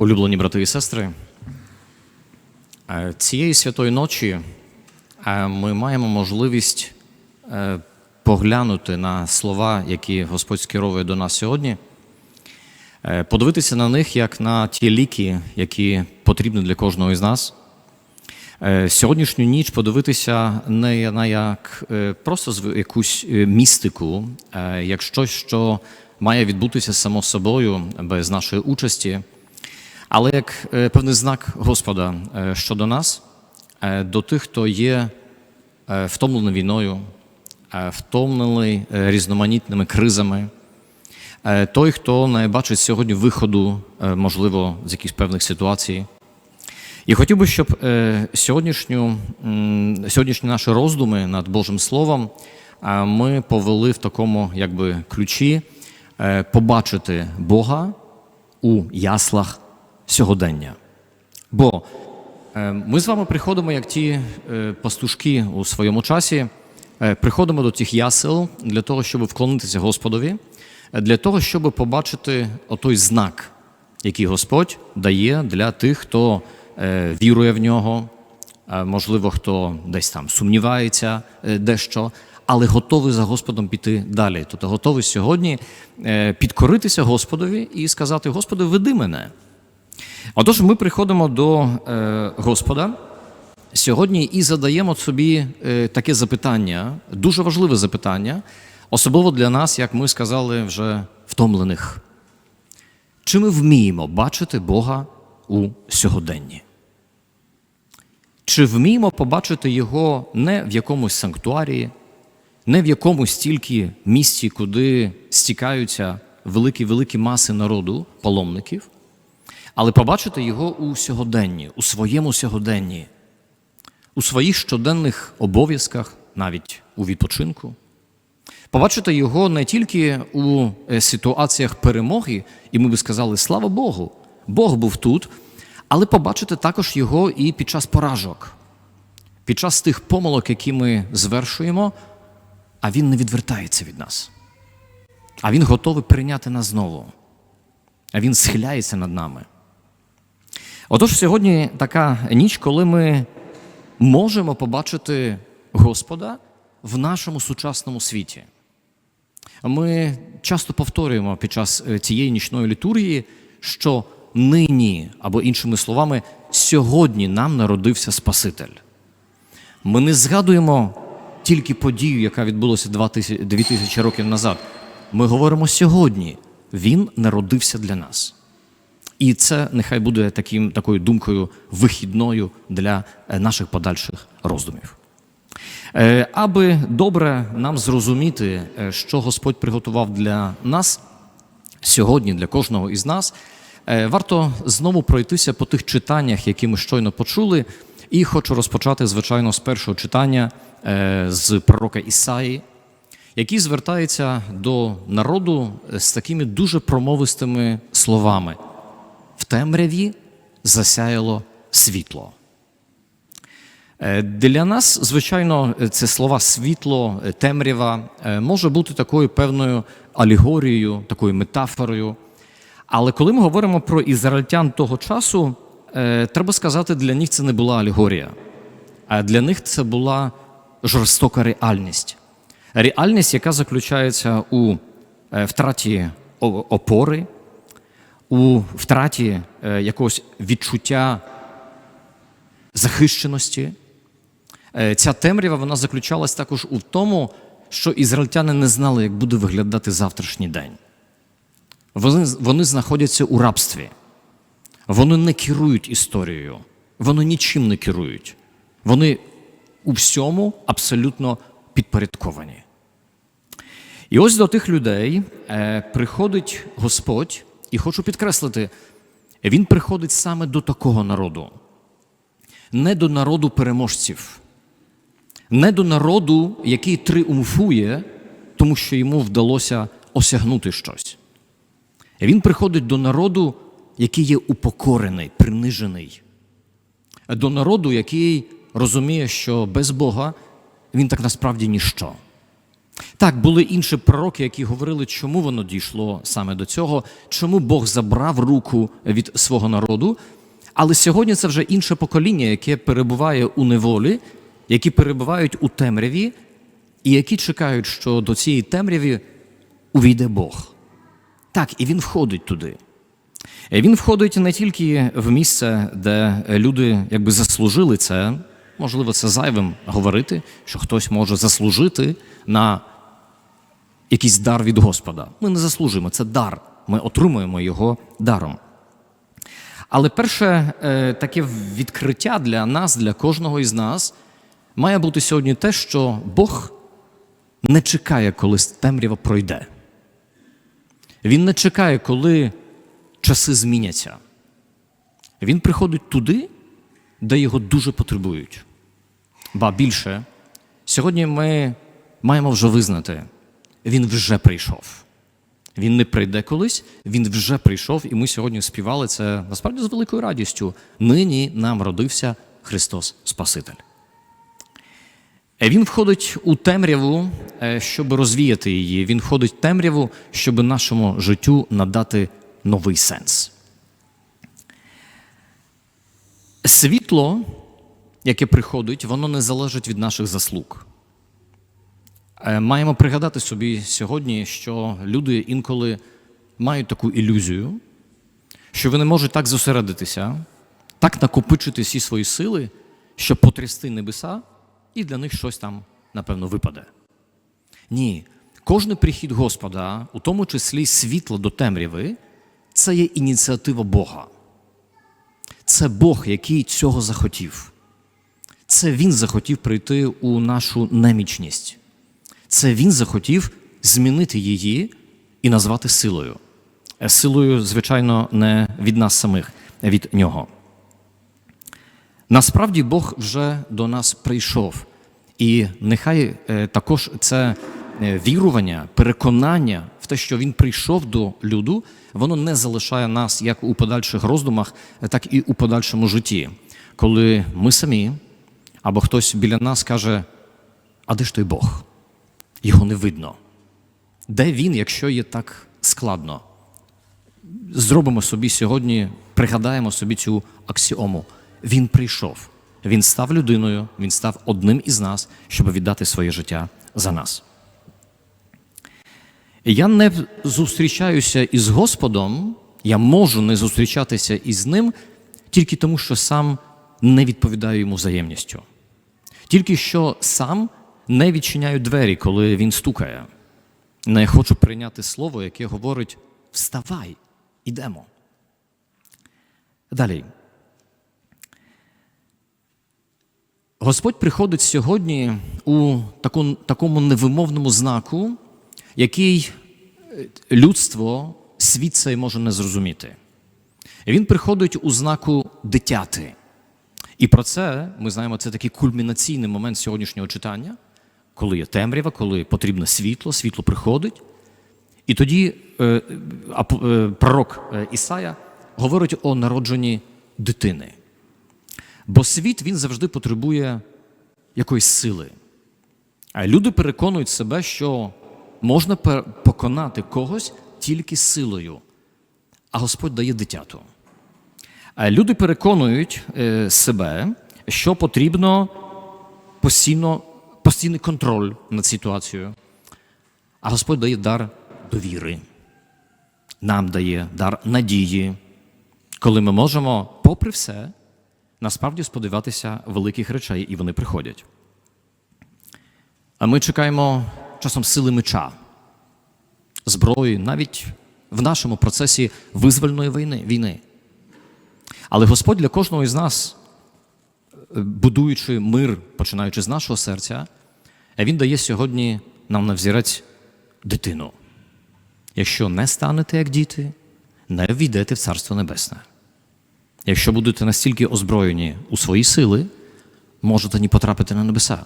Улюблені брати і сестри, е, цієї святої ночі е, ми маємо можливість е, поглянути на слова, які Господь скеровує до нас сьогодні, подивитися на них як на ті ліки, які потрібні для кожного із нас. Сьогоднішню ніч подивитися не на як просто якусь містику, як щось, що має відбутися само собою без нашої участі, але як е, певний знак Господа е, щодо нас, е, до тих, хто є втомлений війною, втомлений різноманітними кризами, той, хто не бачить сьогодні виходу, можливо, з якихось певних ситуацій. І хотів би, щоб сьогоднішню, сьогоднішні наші роздуми над Божим Словом ми повели в такому якби, ключі побачити Бога у яслах сьогодення. Бо е, ми з вами приходимо, як ті е, пастушки у своєму часі, е, приходимо до тих ясел для того, щоб вклонитися Господові, для того, щоб побачити отой знак, який Господь дає для тих, хто вірує в нього, можливо, хто десь там сумнівається дещо, але готовий за Господом піти далі. Тобто готовий сьогодні підкоритися Господові і сказати: Господи, веди мене. Отож, ми приходимо до е, Господа сьогодні і задаємо собі е, таке запитання, дуже важливе запитання, особливо для нас, як ми сказали, вже втомлених. Чи ми вміємо бачити Бога у сьогоденні? Чи вміємо побачити Його не в якомусь санктуарії, не в якомусь тільки місці, куди стікаються великі-великі маси народу, паломників, але побачити його у сьогоденні, у своєму сьогоденні, у своїх щоденних обов'язках, навіть у відпочинку. Побачити його не тільки у е, ситуаціях перемоги, і ми би сказали, слава Богу, Бог був тут, але побачити також його і під час поражок, під час тих помилок, які ми звершуємо, а він не відвертається від нас. А він готовий прийняти нас знову. А він схиляється над нами. Отож, сьогодні така ніч, коли ми можемо побачити Господа в нашому сучасному світі. Ми часто повторюємо під час е, цієї нічної літургії, що нині, або іншими словами, сьогодні нам народився Спаситель. Ми не згадуємо тільки подію, яка відбулася два тисячі- дві тисячі років назад. Ми говоримо сьогодні. Він народився для нас. І це нехай буде таким, такою думкою вихідною для е, наших подальших роздумів. Е, Аби добре нам зрозуміти, е, що Господь приготував для нас сьогодні, для кожного із нас, варто знову пройтися по тих читаннях, які ми щойно почули. І хочу розпочати, звичайно, з першого читання з пророка Ісаї, який звертається до народу з такими дуже промовистими словами: в темряві засяяло світло. Е, Для нас, звичайно, це слова світло, е, темрява е, може бути такою певною алегорією, такою метафорою. Але коли ми говоримо про ізраїльтян того часу, треба сказати, для них це не була алегорія, а для них це була жорстока реальність. Реальність, яка заключається у втраті опори, у втраті е, якогось відчуття захищеності. Е, Ця темрява вона заключалась також у тому, що ізраїльтяни не знали, як буде виглядати завтрашній день. Вони, вони знаходяться у рабстві. Вони не керують історією, вони нічим не керують. Вони у всьому абсолютно підпорядковані. І ось до тих людей е, приходить Господь, і хочу підкреслити, він приходить саме до такого народу не до народу переможців, не до народу, який тріумфує, тому що йому вдалося осягнути щось. Він приходить до народу, який є упокорений, принижений, до народу, який розуміє, що без Бога він так насправді ніщо. Так, були інші пророки, які говорили, чому воно дійшло саме до цього, чому Бог забрав руку від свого народу. Але сьогодні це вже інше покоління, яке перебуває у неволі, які перебувають у темряві, і які чекають, що до цієї темряві увійде Бог. Так, і він входить туди. Він входить не тільки в місце, де люди якби заслужили це, можливо, це зайвим говорити, що хтось може заслужити на якийсь дар від Господа. Ми не заслужимо, це дар. Ми отримуємо його даром. Але перше е, таке відкриття для нас, для кожного із нас, має бути сьогодні те, що Бог не чекає, коли темрява пройде. Він не чекає, коли часи зміняться. Він приходить туди, де його дуже потребують. Ба більше, сьогодні ми маємо вже визнати, він вже прийшов. Він не прийде колись, він вже прийшов, і ми сьогодні співали це насправді з великою радістю. Нині нам родився Христос Спаситель. Е, Він входить у темряву, е, щоб розвіяти її. Він входить в темряву, щоб нашому життю надати новий сенс. Світло, яке приходить, воно не залежить від наших заслуг. Е, Маємо пригадати собі сьогодні, що люди інколи мають таку ілюзію, що вони можуть так зосередитися, так накопичити всі свої сили, щоб потрясти небеса, і для них щось там, напевно, випаде. Ні, кожний прихід Господа, у тому числі світло до темряви, це є ініціатива Бога. Це Бог, який цього захотів. Це Він захотів прийти у нашу немічність. Це Він захотів змінити її і назвати силою. Е, Силою, звичайно, не від нас самих, а від нього. Насправді Бог вже до нас прийшов. І нехай е, також це е, вірування, переконання в те, що Він прийшов до люду, воно не залишає нас як у подальших роздумах, так і у подальшому житті. Коли ми самі або хтось біля нас каже: А де ж той Бог? Його не видно. Де він, якщо є так складно? Зробимо собі сьогодні, пригадаємо собі цю аксіому. Він прийшов, він став людиною, він став одним із нас, щоб віддати своє життя за нас. Я не зустрічаюся із Господом, я можу не зустрічатися із ним тільки тому, що сам не відповідаю йому взаємністю. Тільки що сам не відчиняю двері, коли він стукає. Не хочу прийняти слово, яке говорить: Вставай, ідемо. Далі. Господь приходить сьогодні у таку, такому невимовному знаку, який е, людство, світ цей може не зрозуміти. Він приходить у знаку дитяти. І про це ми знаємо, це такий кульмінаційний момент сьогоднішнього читання, коли є темрява, коли потрібне світло, світло приходить. І тоді е, е, пророк е, Ісая говорить о народженні дитини. Бо світ він завжди потребує якоїсь сили. Люди переконують себе, що можна поконати когось тільки силою, а Господь дає дитяту. Люди переконують е, себе, що потрібно постійно, постійний контроль над ситуацією. А Господь дає дар довіри. Нам дає дар надії, коли ми можемо, попри все, насправді сподіватися великих речей, і вони приходять. А ми чекаємо часом сили меча, зброї, навіть в нашому процесі визвольної війни. війни. Але Господь для кожного із нас, е, будуючи мир, починаючи з нашого серця, е, Він дає сьогодні нам на взірець дитину. Якщо не станете як діти, не війдете в Царство Небесне. Якщо будете настільки озброєні у свої сили, можете не потрапити на небеса.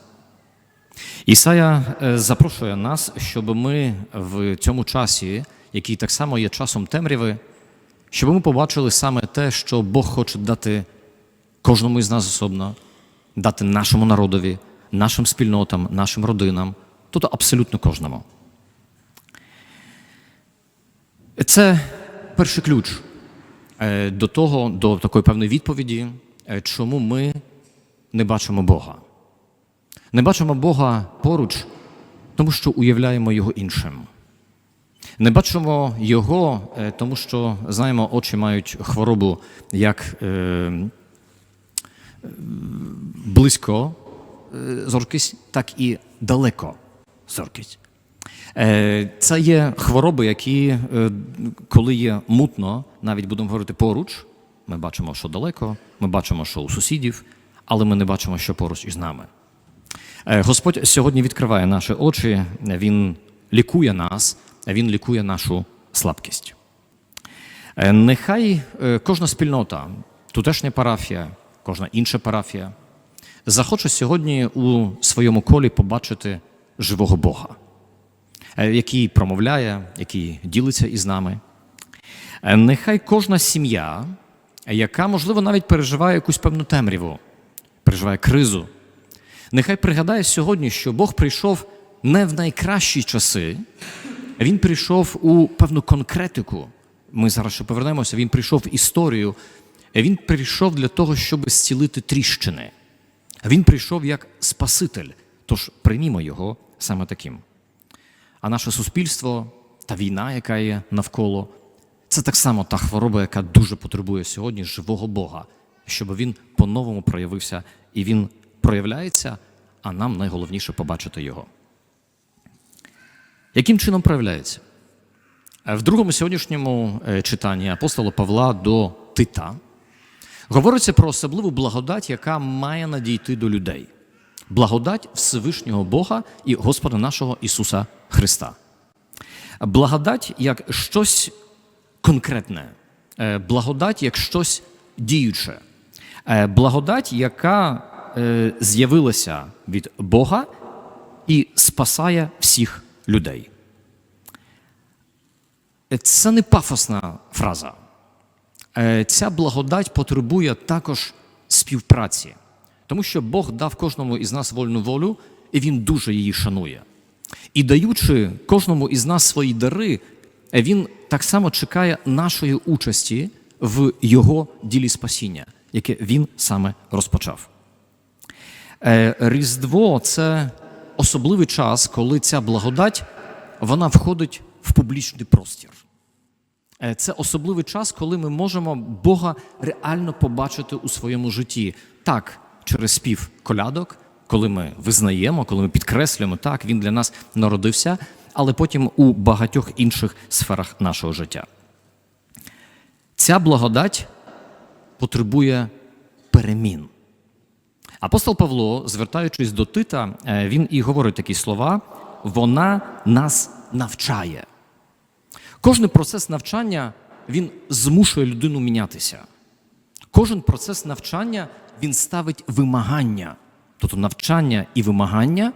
Ісая е, запрошує нас, щоб ми в цьому часі, який так само є часом темряви, щоб ми побачили саме те, що Бог хоче дати кожному із нас особно, дати нашому народові, нашим спільнотам, нашим родинам, тобто абсолютно кожному. Це перший ключ е, до того, до такої певної відповіді, е, чому ми не бачимо Бога. Не бачимо Бога поруч, тому що уявляємо Його іншим. Не бачимо Його, е, тому що знаємо, очі мають хворобу як близько зоркість, так і далеко зоркість. Е, Це є хвороби, які, е, коли є мутно, навіть будемо говорити поруч, ми бачимо, що далеко, ми бачимо, що у сусідів, але ми не бачимо, що поруч із нами. Е, Господь сьогодні відкриває наші очі, Він лікує нас, Він лікує нашу слабкість. Е, Нехай е, кожна спільнота, тутешня парафія, кожна інша парафія захоче сьогодні у своєму колі побачити живого Бога, е, який промовляє, який ділиться із нами. Е, Нехай кожна сім'я, яка, можливо, навіть переживає якусь певну темряву, переживає кризу, нехай пригадає сьогодні, що Бог прийшов не в найкращі часи, він прийшов у певну конкретику. Ми зараз ще повернемося. Він прийшов в історію. Він прийшов для того, щоб зцілити тріщини. Він прийшов як Спаситель. Тож приймімо його саме таким. А наше суспільство та війна, яка є навколо, це так само та хвороба, яка дуже потребує сьогодні живого Бога, щоб він по-новому проявився і він проявляється, а нам найголовніше побачити його. Яким чином проявляється? Е, В другому сьогоднішньому е, читанні апостола Павла до Тита говориться про особливу благодать, яка має надійти до людей. Благодать Всевишнього Бога і Господа нашого Ісуса Христа. Благодать як щось конкретне, Е, благодать як щось діюче, Е, благодать, яка е, з'явилася від Бога і спасає всіх людей. Це не пафосна фраза. Е, Ця благодать потребує також співпраці, тому що Бог дав кожному із нас вольну волю, і Він дуже її шанує. І даючи кожному із нас свої дари, е, Він так само чекає нашої участі в Його ділі спасіння, яке Він саме розпочав. Е, Різдво це особливий час, коли ця благодать вона входить в публічний простір. Е, Це особливий час, коли ми можемо Бога реально побачити у своєму житті. Так, через спів колядок, коли ми визнаємо, коли ми підкреслюємо, так, він для нас народився, але потім у багатьох інших сферах нашого життя. Ця благодать потребує перемін. Апостол Павло, звертаючись до Тита, е, він і говорить такі слова: вона нас навчає. Кожен процес навчання він змушує людину мінятися. Кожен процес навчання він ставить вимагання. Тобто навчання і вимагання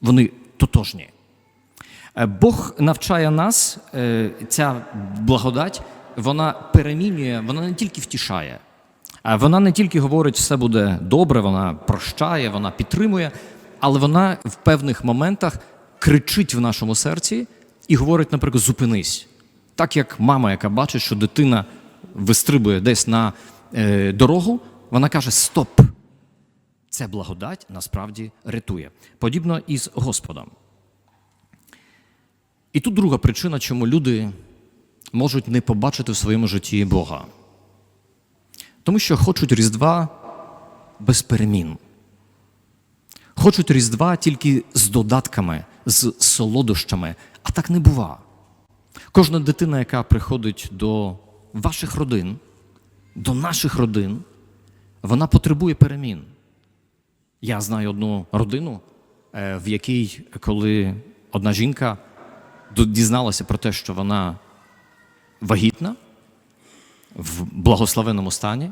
вони тотожні. Е, Бог навчає нас, е, ця благодать, вона перемінює, вона не тільки втішає, а вона не тільки говорить, що все буде добре, вона прощає, вона підтримує, але вона в певних моментах кричить в нашому серці і говорить, наприклад, зупинись. Так як мама, яка бачить, що дитина вистрибує десь на е, дорогу, вона каже: Стоп! Це благодать насправді рятує. Подібно і з Господом. І тут друга причина, чому люди можуть не побачити в своєму житті Бога. Тому що хочуть Різдва без перемін. Хочуть Різдва тільки з додатками, з солодощами, а так не бува. Кожна дитина, яка приходить до ваших родин, до наших родин, вона потребує перемін. Я знаю одну родину, е, в якій, коли одна жінка дізналася про те, що вона вагітна в благословеному стані,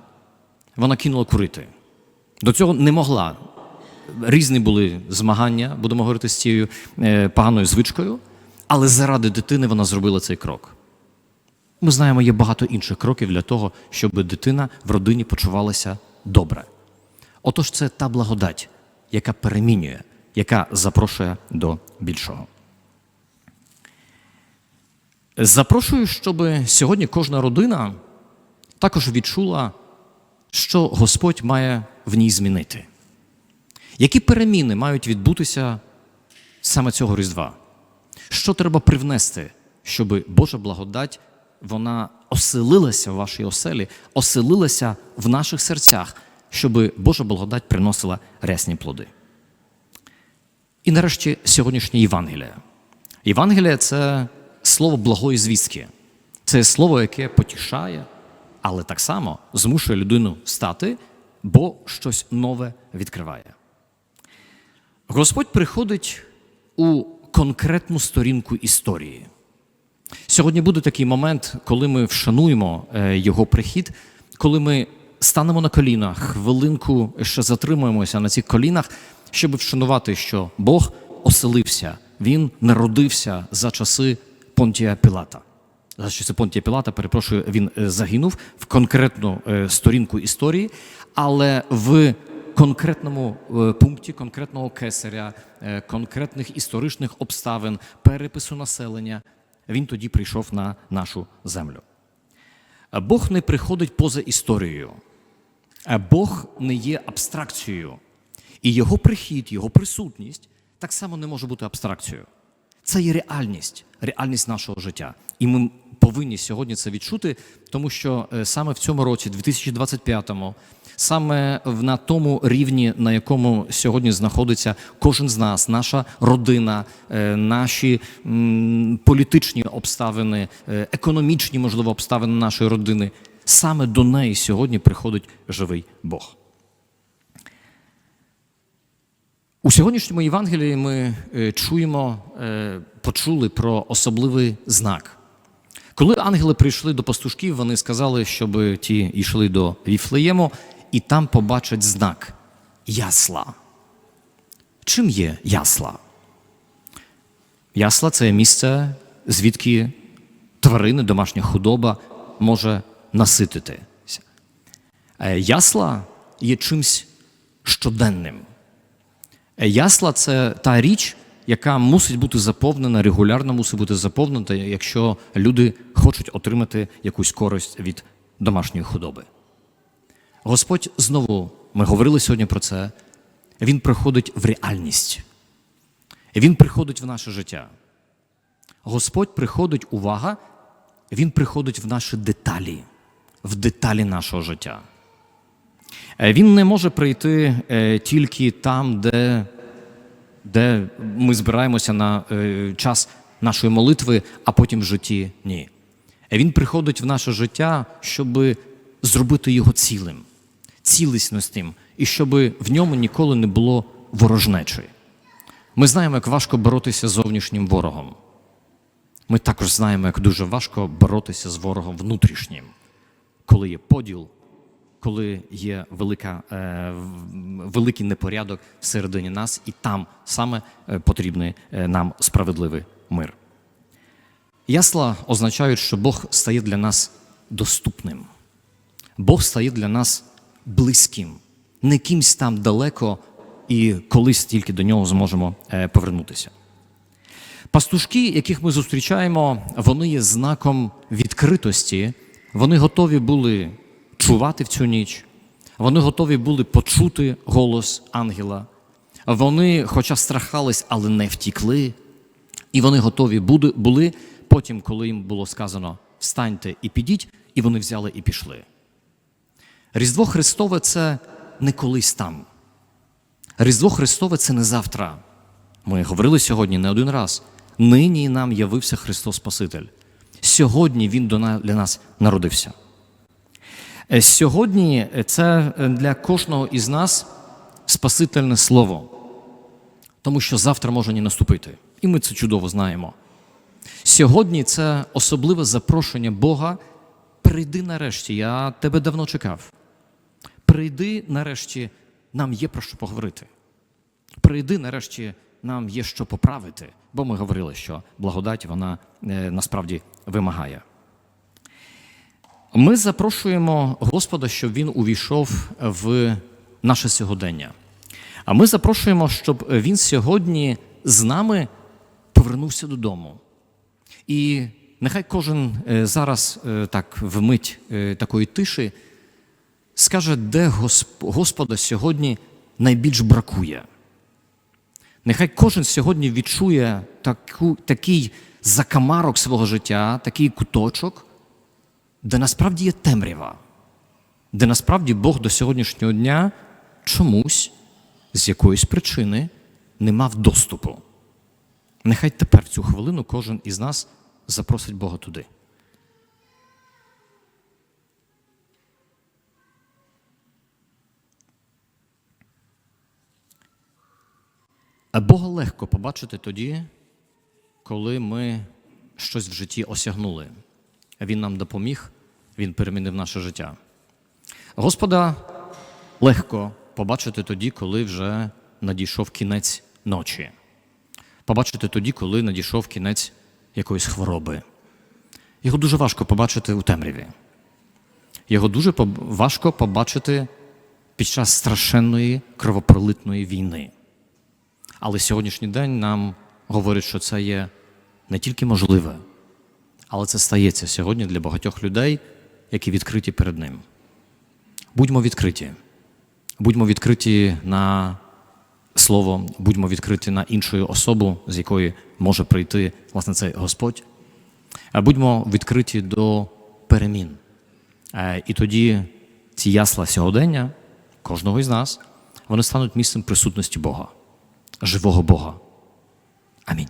вона кинула курити. До цього не могла. Різні були змагання, будемо говорити з цією е, поганою звичкою, але заради дитини вона зробила цей крок. Ми знаємо, є багато інших кроків для того, щоб дитина в родині почувалася добре. Отож, це та благодать, яка перемінює, яка запрошує до більшого. Запрошую, щоб сьогодні кожна родина також відчула, що Господь має в ній змінити. Які переміни мають відбутися саме цього Різдва? Що треба привнести, щоб Божа благодать вона оселилася в вашій оселі, оселилася в наших серцях, щоб Божа благодать приносила рясні плоди? І нарешті сьогоднішнє Євангеліє. Євангеліє це слово благої звістки. Це слово, яке потішає, але так само змушує людину встати, бо щось нове відкриває. Господь приходить у конкретну сторінку історії. Сьогодні буде такий момент, коли ми вшануємо е, його прихід, коли ми станемо на колінах, хвилинку ще затримуємося на цих колінах, щоб вшанувати, що Бог оселився, Він народився за часи Понтія Пілата. За часи Понтія Пілата, перепрошую, він е, загинув в конкретну е, сторінку історії, але в конкретному е, пункті конкретного кесаря, е, конкретних історичних обставин, перепису населення, він тоді прийшов на нашу землю. Бог не приходить поза історією. Бог не є абстракцією. І його прихід, його присутність так само не може бути абстракцією. Це є реальність, реальність нашого життя. І ми повинні сьогодні це відчути, тому що е, саме в цьому році, 2025-му, саме на тому рівні, на якому сьогодні знаходиться кожен з нас, наша родина, е, наші політичні обставини, е, економічні, можливо, обставини нашої родини, саме до неї сьогодні приходить живий Бог. У сьогоднішньому Євангелії ми е, чуємо, е, почули про особливий знак. Коли ангели прийшли до пастушків, вони сказали, щоб ті йшли до Віфлеєму і там побачать знак ясла. Чим є ясла? Ясла це місце, звідки тварини, домашня худоба може насититися. Е, Ясла є чимсь щоденним. Ясла це та річ, яка мусить бути заповнена, регулярно мусить бути заповнена, якщо люди хочуть отримати якусь користь від домашньої худоби. Господь знову, ми говорили сьогодні про це, Він приходить в реальність. Він приходить в наше життя. Господь приходить, увага, Він приходить в наші деталі, в деталі нашого життя. Е, Він не може прийти е, тільки там, де, де ми збираємося на е, час нашої молитви, а потім в житті ні. Він приходить в наше життя, щоб зробити його цілим, цілісністим, і щоб в ньому ніколи не було ворожнечі. Ми знаємо, як важко боротися з зовнішнім ворогом. Ми також знаємо, як дуже важко боротися з ворогом внутрішнім, коли є поділ, коли є велика, е, великий непорядок всередині нас, і там саме е, потрібний е, нам справедливий мир. Ясла означають, що Бог стає для нас доступним. Бог стає для нас близьким, не кимсь там далеко, і колись тільки до нього зможемо повернутися. Пастушки, яких ми зустрічаємо, вони є знаком відкритості. Вони готові були чувати в цю ніч, вони готові були почути голос ангела. Вони, хоча страхались, але не втікли. І вони готові були, потім, коли їм було сказано встаньте і підіть, і вони взяли і пішли. Різдво Христове це не колись там. Різдво Христове це не завтра. Ми говорили сьогодні не один раз. Нині нам явився Христос Спаситель. Сьогодні Він для нас народився. Е, Сьогодні це е, для кожного із нас Спасительне слово, тому що завтра може не наступити. І ми це чудово знаємо. Сьогодні це особливе запрошення Бога. Прийди нарешті, я тебе давно чекав. Прийди нарешті, нам є про що поговорити. Прийди нарешті, нам є що поправити, бо ми говорили, що благодать вона е, насправді вимагає. Ми запрошуємо Господа, щоб Він увійшов в наше сьогодення. А ми запрошуємо, щоб він сьогодні з нами повернувся додому. І нехай кожен е, зараз е, так вмить е, такої тиші скаже, де Господа сьогодні найбільш бракує. Нехай кожен сьогодні відчує таку, такий закамарок свого життя, такий куточок, де насправді є темрява, де насправді Бог до сьогоднішнього дня чомусь з якоїсь причини не мав доступу. Нехай тепер в цю хвилину кожен із нас запросить Бога туди. А Бога легко побачити тоді, коли ми щось в житті осягнули. Він нам допоміг, Він перемінив наше життя. Господа легко побачити тоді, коли вже надійшов кінець ночі. Побачити тоді, коли надійшов кінець якоїсь хвороби. Його дуже важко побачити у темряві. Його дуже важко побачити під час страшенної кровопролитної війни. Але сьогоднішній день нам говорить, що це є не тільки можливе, але це стається сьогодні для багатьох людей, які відкриті перед ним. Будьмо відкриті. Будьмо відкриті на слово, будьмо відкриті на іншу особу, з якої може прийти власне цей Господь. А Будьмо відкриті до перемін. Е, І тоді ці ясла сьогодення, кожного із нас, вони стануть місцем присутності Бога, живого Бога. Амінь.